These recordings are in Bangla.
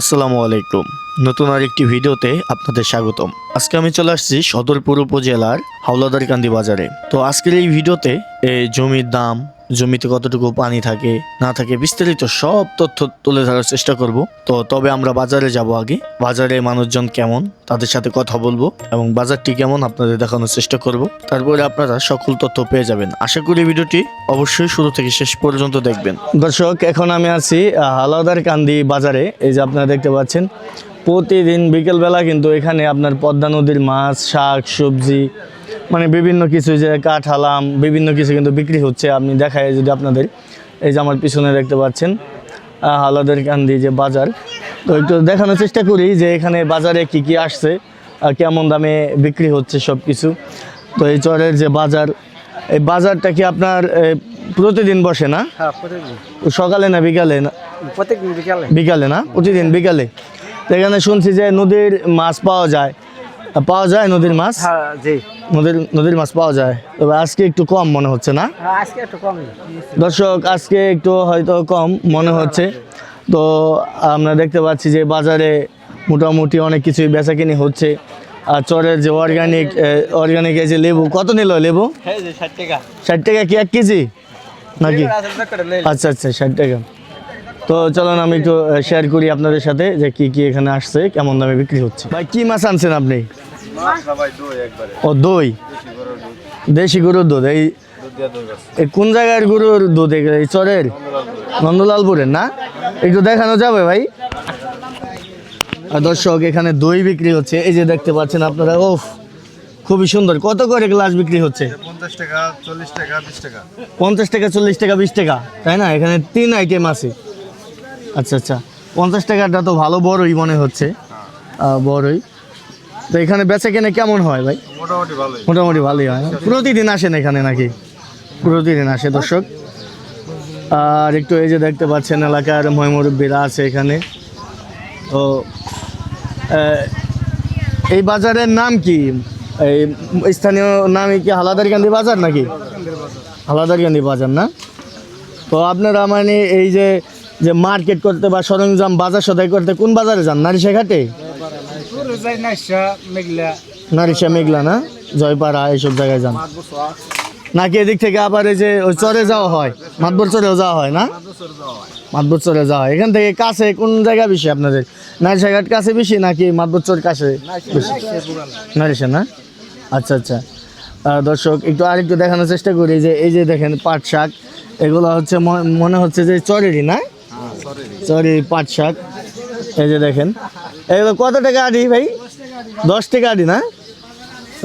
আসসালামু আলাইকুম। নতুন আরেকটি ভিডিওতে আপনাদের স্বাগতম। আজকে আমি চলে আসছি সদরপুর উপজেলার হাওলাদারকান্দি বাজারে। তো আজকের এই ভিডিওতে এই জমির দাম জমিতে কতটুকু পানি থাকে, না থাকে, বিস্তারিত সব তথ্য তুলে ধরার চেষ্টা করব। তো তবে আমরা বাজারে যাব আগে। বাজারে মানুষজন কেমন, তাদের সাথে কথা বলব এবং বাজারটি কেমন আপনাদের দেখানোর চেষ্টা করব। তারপরে আপনারা সকল তথ্য পেয়ে যাবেন। আশা করি ভিডিওটি অবশ্যই শুরু থেকে শেষ পর্যন্ত দেখবেন। দর্শক, এখন আমি আছি হালাদার কান্দি বাজারে। এই যে আপনারা দেখতে পাচ্ছেন প্রতিদিন বিকেলবেলা কিন্তু এখানে আপনার পদ্মা নদীর মাছ শাক সবজি মানে বিভিন্ন কিছু যে কাঠালাম বিভিন্ন কিছু কিন্তু বিক্রি হচ্ছে। আপনি দেখায় যদি আপনাদের এই যে আমার পিছনে দেখতে পাচ্ছেন হালাদের কান্দি যে বাজার। তো একটু দেখানোর চেষ্টা করি যে এখানে বাজারে কি কি আসছে কেমন দামে বিক্রি হচ্ছে সব কিছু তো এই চরের যে বাজার এই বাজারটা কি আপনার প্রতিদিন বসে না? হ্যাঁ সকালে না বিকালে না? প্রত্যেকদিন বিকালে। বিকালে না? প্রতিদিন বিকালে? তো এখানে শুনছি যে নদীর মাছ পাওয়া যায়। পাওয়া যায় নদীর মাছ? হ্যাঁ জি। নদীর নদীর মাছ পাওয়া যায়। তবে আজকে একটু কম মনে হচ্ছে না? হ্যাঁ আজকে একটু কমই। দর্শক আজকে একটু হয়তো কম মনে হচ্ছে। তো আমরা দেখতে পাচ্ছি যে বাজারে মোটামুটি অনেক কিছুই বেচা কিনি হচ্ছে। আর চরের যে অর্গানিক অর্গানিক এই যে লেবু কত নিল লেবু? হ্যাঁ ষাট টাকা। ষাট টাকা কি এক কেজি? নাকি? আচ্ছা আচ্ছা ষাট টাকা। তো চলুন আমি একটু শেয়ার করি আপনাদের সাথে যে কি কি এখানে আসছে কেমন দামে বিক্রি হচ্ছে। ভাই কি মাছ আনছেন আপনি? ও দই। দেশি গরুর দুধ এই এই কোন জায়গার গরুর দুধ এই চরের? নন্দলালপুরের না? একটু দেখানো যাবে ভাই? আর দর্শক এখানে দই বিক্রি হচ্ছে। এই যে দেখতে পাচ্ছেন আপনারা ও খুবই সুন্দর। কত করে গ্লাস বিক্রি হচ্ছে? পঞ্চাশ টাকা চল্লিশ টাকা বিশ টাকা। পঞ্চাশ টাকা চল্লিশ টাকা বিশ টাকা তাই না? এখানে তিন আইটেম আছে। আচ্ছা আচ্ছা। পঞ্চাশ টাকাটা তো ভালো বড়ই মনে হচ্ছে। বড়ই। তো এখানে বেচা কেনে কেমন হয় ভাই? মোটামুটি ভালোই। মোটামুটি ভালোই হয় প্রতিদিন আসেন এখানে নাকি? প্রতিদিন আসে দর্শক। আর একটু এই যে দেখতে পাচ্ছেন এলাকার ময়মুরব্বীরা আছে এখানে। তো এই বাজারের নাম কি? এই স্থানীয় নাম কি হালাদারকান্দি বাজার নাকি? হালাদারকান্দি বাজার না? তো আপনারা মানে এই যে যে মার্কেট করতে বা সরঞ্জাম বাজার সদাই করতে, কোন বাজারে যান? নারিশা ঘাটে নারিশা মেঘলা না? জয়পাড়া, এইসব জায়গায় যান। নাকি এদিক থেকে আবার এই যে ওই চরে যাওয়া হয়? মাতবর চরেও যাওয়া হয় না? মাতবর চরে যাওয়া হয়। এখান থেকে কাছে কোন জায়গা বেশি আপনাদের? নারিশাঘাট কাছে বেশি নাকি মাতবর চর কাছে বেশি? নারিশা না? আচ্ছা আচ্ছা। দর্শক, একটু আরেকটু দেখানোর চেষ্টা করি যে এই যে দেখেন পাট শাক, এগুলো হচ্ছে মনে হচ্ছে যে চরেরই না? চরি পাট শাক। এই যে দেখেন। এগুলো কত টাকা আডি ভাই? দশ টাকা আডি না?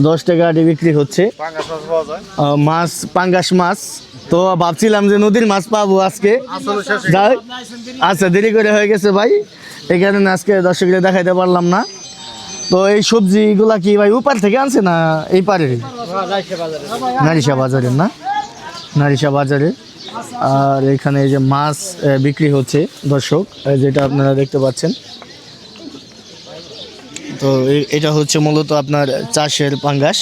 দশ টাকা আডি বিক্রি হচ্ছে। মাছ পাঙ্গাস মাছ। তো ভাবছিলাম যে নদীর মাছ পাবো আজকে। আচ্ছা দেরি করে হয়ে গেছে ভাই। এই কারণে আজকে দর্শকদের দেখাইতে পারলাম না। তো এই সবজিগুলা কি ভাই ওপার থেকে আনছে না এই পারেরই নারিশা বাজারের না? নারিশা বাজারে আর এখানে এই যে মাছ বিক্রি হচ্ছে, দর্শক যেটা আপনারা দেখতে পাচ্ছেন। তো এটা হচ্ছে মূলত আপনার চাষের পাঙ্গাস।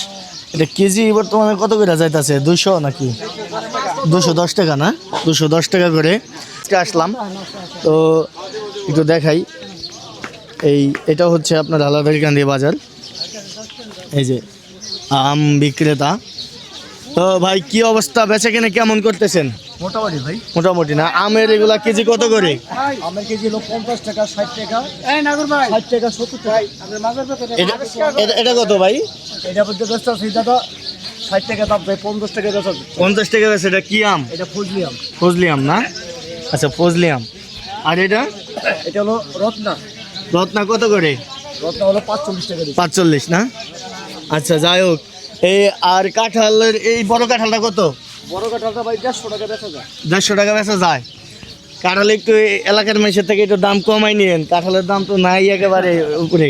এটা কেজি বর্তমানে কত করে যাইতেছে? দুশো নাকি? দুশো দশ টাকা না? দুশো দশ টাকা করে আসলাম। তো একটু দেখাই। এই, এটা হচ্ছে আপনার আলাদারিকান্দি বাজার। এই যে আম বিক্রেতা। তো ভাই, কি অবস্থা? বেচে কিনে কেমন করতেছেন? মোটামুটি ভাই। মোটামুটি না? আমের এগুলা কেজি কত করে? আমার কেজি হলো পঞ্চাশ টাকা ষাট টাকা। এই ষাট টাকা সত্তর টাকা। এটা কত ভাই? এটা বলতে দাদা। ষাট টাকা দাম ভাই পঞ্চাশ টাকা বেচা পঞ্চাশ টাকা বেছে এটা কি আম? এটা ফজলি আম। ফজলি আম না? আচ্ছা ফজলি আম। আর এটা? এটা হলো রত্না। রত্না কত করে? রত্না হলো পাঁচচল্লিশ টাকা পাঁচচল্লিশ না? আচ্ছা যাই হোক। এই আর কাঁঠালের এই বড় কাঁঠালটা কত? বড় কাঁঠালটা ভাই দেড়শো টাকা বেচা যায়। দেড়শো টাকা বেচা যায়। কাঁঠাল একটু এলাকার মেশের থেকে একটু দাম কমাই নিয়েন কাঁঠালের দাম তো নাই একেবারে উপরে।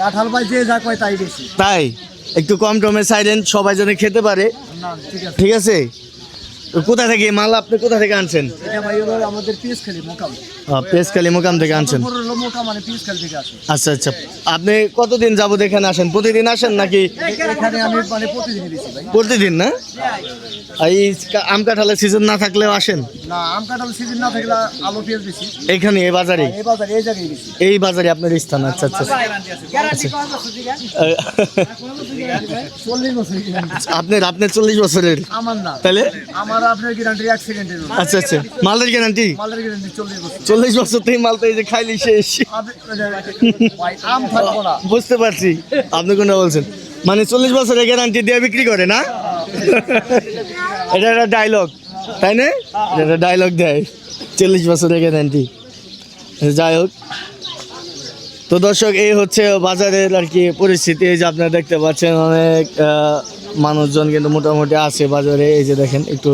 কাঁঠাল ভাই যে যা কয় তাই বেশি। তাই একটু কম টমে সাইলেন সবাই যেন খেতে পারে। ঠিক আছে? কোথা থেকে মাল আপনি কোথা থেকে আনছেন? এটা ভাই হলো আমাদের পিস মোকাম। থেকে আনছেন। মোকাম মানে পিস থেকে আসে। আচ্ছা আচ্ছা। আপনি কতদিন যাবত এখানে আসেন? প্রতিদিন আসেন নাকি এখানে আমি মানে প্রতিদিন ভাই। প্রতিদিন না? এই কা- আম কাঁঠালের সিজন না থাকলেও আসেন? না আম কাঁঠাল সিজন না থাকলে আলু পেঁয়াজ বেশি এখানে এই বাজারে? এই বাজারে এই জায়গায় বেশি এই বাজারে আপনার স্থান আচ্ছা আচ্ছা। বছর আপনার আপনার চল্লিশ বছরের। আমার না। তাহলে? আমার আপনার গ্যারান্টি এক সেকেন্ডের আচ্ছা আচ্ছা। মালের গ্যারান্টি মালের গ্যারান্টি বছর। থেকে মাল তো এই যে খাইলি শেষ। আম থাকব না। বুঝতে পারছি। আপনি কোনটা বলছেন? মানে চল্লিশ বছরের গ্যারান্টি দিয়ে বিক্রি করে না? এটা একটা ডায়লগ তাই না? এটা ডায়লগ দেয়। চল্লিশ বছরের গ্যারান্টি যাই হোক। তো দর্শক এই হচ্ছে বাজারের আর কি পরিস্থিতি। এই যে আপনারা দেখতে পাচ্ছেন অনেক মানুষজন কিন্তু মোটামুটি আছে বাজারে। এই যে দেখেন একটু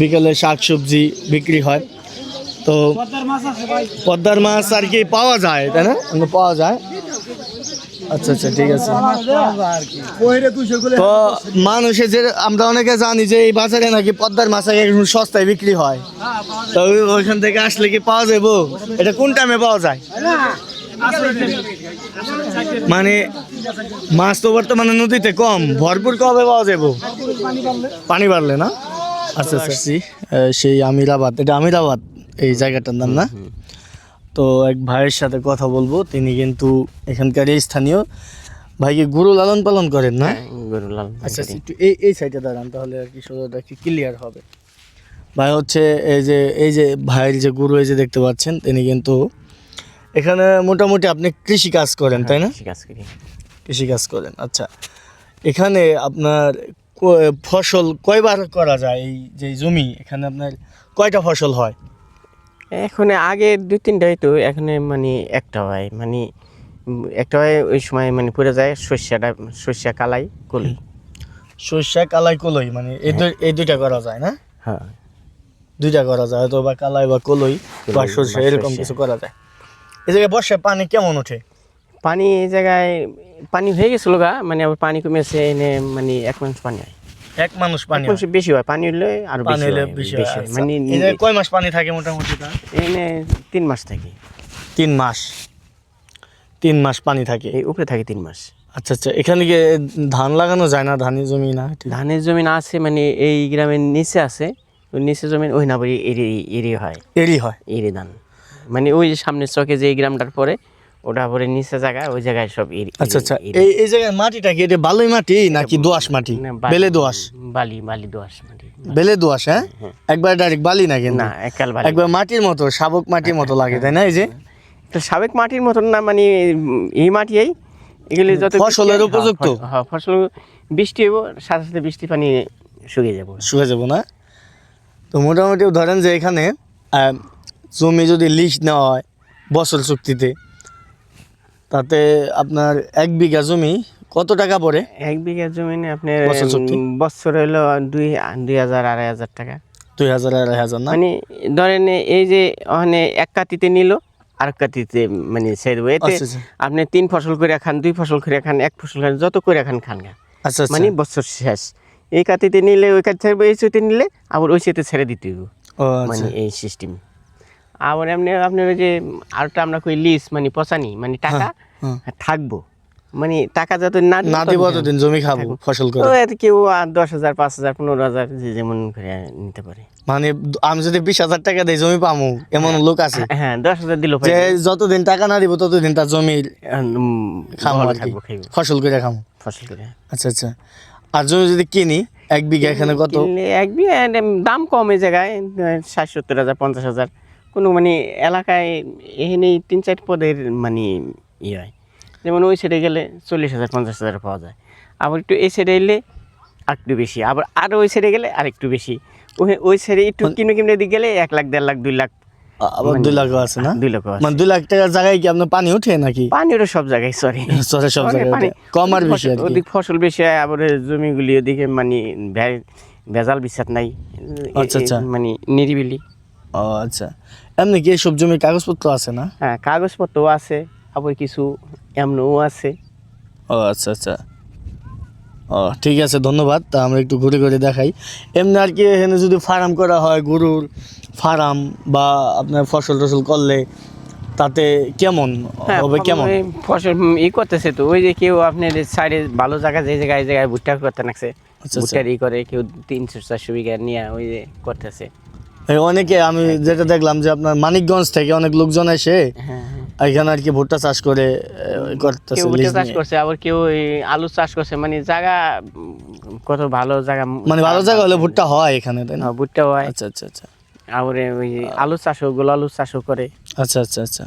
বিকেলে শাক সবজি বিক্রি হয়। তো পদ্মার মাছ আর কি পাওয়া যায়, তাই না? পাওয়া যায়। আচ্ছা আচ্ছা ঠিক আছে। তো মানুষের যে, আমরা অনেকে জানি যে এই বাজারে নাকি পদ্মার মাছ আগে সস্তায় বিক্রি হয়। তো ওইখান থেকে আসলে কি পাওয়া যাব এটা কোন টাইমে পাওয়া যায়? মানে মাছ তো বর্তমানে নদীতে কম, ভরপুর কবে পাওয়া যাব পানি বাড়লে না? আচ্ছা আচ্ছা। আসছি, সেই আমিরাবাদ। এটা আমিরাবাদ এই জায়গাটার নাম না? তো এক ভাইয়ের সাথে কথা বলব তিনি কিন্তু এখানকার স্থানীয়। ভাইকে গরু লালন পালন করেন না? গরু লাল আচ্ছা আচ্ছা, একটু এই এই সাইডে দাঁড়ান তাহলে আর কি সোজাটা কি ক্লিয়ার হবে। ভাই হচ্ছে এই যে এই যে ভাইয়ের যে গুরু এই যে দেখতে পাচ্ছেন তিনি কিন্তু এখানে মোটামুটি আপনি কৃষি কাজ করেন তাই না? ঠিক আছে করি। কৃষি কাজ করেন আচ্ছা। এখানে আপনার ফসল কয়বার করা যায় এই যে জমি? এখানে আপনার কয়টা ফসল হয়? এখন আগে দুই তিনটা হয়তো এখন মানে একটা হয়। মানে একটা হয় ওই সময় মানে পড়ে যায় শস্যটা শস্যা কালাই কলি সর্ষা কালাই কলই মানে এই এই দুইটা করা যায় না? হ্যাঁ। দুইটা করা যায় হয়তো বা কালাই বা কলই বা কলই সর্ষে এরকম কিছু করা যায়। এই জায়গায় বর্ষায় পানি কেমন ওঠে? পানি এই জায়গায় পানি হয়ে গেছিল গা মানে আবার পানি কমেছে এনে মানে এক মাস পানি হয়। এক মানুষ পানি মাস বেশি হয় পানি হলে আরও পানি হলে বেশি হয়। আচ্ছা। মানে কয় মাস পানি থাকে মোটামুটি তা? এনে তিন মাস থাকে। তিন মাস। তিন মাস পানি থাকে। এই উপরে থাকে তিন মাস। আচ্ছা আচ্ছা। এখানে গিয়ে ধান লাগানো যায় না? ধানের জমি না? ধানের জমিন আছে মানে এই গ্রামের নিচে আছে। ওই নিচে জমি ওই না বলি এরি এরি হয়। এরই হয়। এরি ধান। মানে ওই সামনের চকে যে এই গ্রামটার পরে ওটা পরে নিচে জায়গা ওই জায়গায় সব এরি আচ্ছা আচ্ছা। এই এই জায়গায় মাটিটা কি? এটা বালুই মাটি নাকি দোআঁশ মাটি? বেলে দোআঁশ? বালি বালি দোয়াশ মাটি। বেলে দোআঁশ হ্যাঁ? একবার ডাইরেক্ট বালি না কিন্তু? না একাল বালি। একবার মাটির মতো শাবক মাটির মতো লাগে তাই না এই যে? তো সাবেক মাটির মতন না মানে এই মাটি এই। এগুলি যত ফসলের উপযুক্ত? হ্যাঁ, হ্যাঁ ফসল বৃষ্টি হইব সাথে সাথে বৃষ্টি পানি শুকিয়ে যাব। শুয়ে যাব না? তো মোটামুটি ধরেন যে এখানে জমি যদি লিজ নেওয়া হয় বছর চুক্তিতে তাতে আপনার এক বিঘা জমি কত টাকা পড়ে? এক বিঘা জমি আপনার বছর হইল দুই দুই হাজার আড়াই হাজার টাকা। দুই হাজার আড়াই হাজার না? মানে ধরেন এই যে ওখানে এক কাতিতে নিল আর কাতিতে মানে ছেড়ে দেবো। এতে আচ্ছা, আচ্ছা। আপনি তিন ফসল করে খান দুই ফসল করে খান এক ফসল খান যত করে খান খান। আচ্ছা আচ্ছা। মানে বছর শেষ। এই কাতিতে নিলে ওই কাতি ছাড়বো এই চুতে নিলে আবার ওই চুতে ছেড়ে দিতে হইব। ও মানে এই সিস্টেম আবার এমনি আপনার ওই যে আরটা আমরা কই লিস মানে পচানি মানে টাকা হ্যাঁ। থাকব। মানে টাকা যত না না দিব দিন। ততদিন জমি খাব ফসল করে। তো এতে কেউ দশ হাজার পাঁচ হাজার পনেরো হাজার যে যেমন করে নিতে পারে। মানে আমি যদি বিশ হাজার টাকা দেই জমি পামু এমন লোক আছে। হ্যাঁ দশ হাজার দিল যে যতদিন টাকা না দিব ততদিন তার জমি কি ফসল করে খামো। ফসল করে। আচ্ছা আচ্ছা। আর জমি যদি কিনি এক বিঘা এখানে কত? এক বিঘা দাম কম এই জায়গায় ষাট সত্তর হাজার পঞ্চাশ হাজার। কোনো মানে এলাকায় এখানে তিন চার পদের মানে ইয়ে হয়। যেমন ওই সাইডে গেলে চল্লিশ হাজার পঞ্চাশ হাজার পাওয়া যায়। আবার একটু এই সাইডে এলে আর একটু বেশি। আবার আর ওই সাইডে গেলে আর একটু বেশি ওই ওই সাইডে একটু কিনে কিনে দিকে গেলে এক লাখ দেড় লাখ দুই লাখ। আবার দুই লাখ আছে না? দুই লাখ মানে দুই লাখ টাকার জায়গায় কি আপনার পানি উঠে নাকি? পানি ওটা সব জায়গায় সরি সরে সব জায়গায়। কম আর বেশি ওদিক ফসল বেশি হয় আবার জমিগুলি ওদিকে মানে ভেজাল বিশ্বাস নাই। আচ্ছা, আচ্ছা। মানে নিরিবিলি। ও আচ্ছা। এমনি কি সব জমির কাগজপত্র আছে না? হ্যাঁ কাগজপত্রও আছে আবার কিছু এমনও আছে। ও আচ্ছা আচ্ছা। ও ঠিক আছে ধন্যবাদ। তা আমরা একটু ঘুরে ঘুরে দেখাই। এমনি আর কি এখানে যদি ফার্ম করা হয় গরুর ফার্ম বা আপনার ফসল টসল করলে তাতে কেমন হ্যাঁ হবে কেমন? ফসল ই করতেছে তো ওই যে কেউ আপনার সাইডে ভালো জায়গা যে জায়গায় জায়গায় ভুট্টা করতে নাকছে আচ্ছা। ভুট্টার ই করে কেউ তিনশো চারশো বিঘা নিয়ে ওই যে করতেছে। অনেকে আমি যেটা দেখলাম যে আপনার মানিকগঞ্জ থেকে অনেক লোকজন এসে হ্যাঁ হ্যাঁ। এখানে আর কি ভুট্টা চাষ করে করতেছে ভুট্টা চাষ করছে আবার কেউ আলু চাষ করছে মানে জায়গা কত ভালো জায়গা মানে ভালো জায়গা হলে ভুট্টা হয় এখানে তাই না? হ্যাঁ, ভুট্টা হয়। আচ্ছা আচ্ছা আচ্ছা। আবার ওই আলু চাষও গোল আলু চাষও করে। আচ্ছা আচ্ছা আচ্ছা।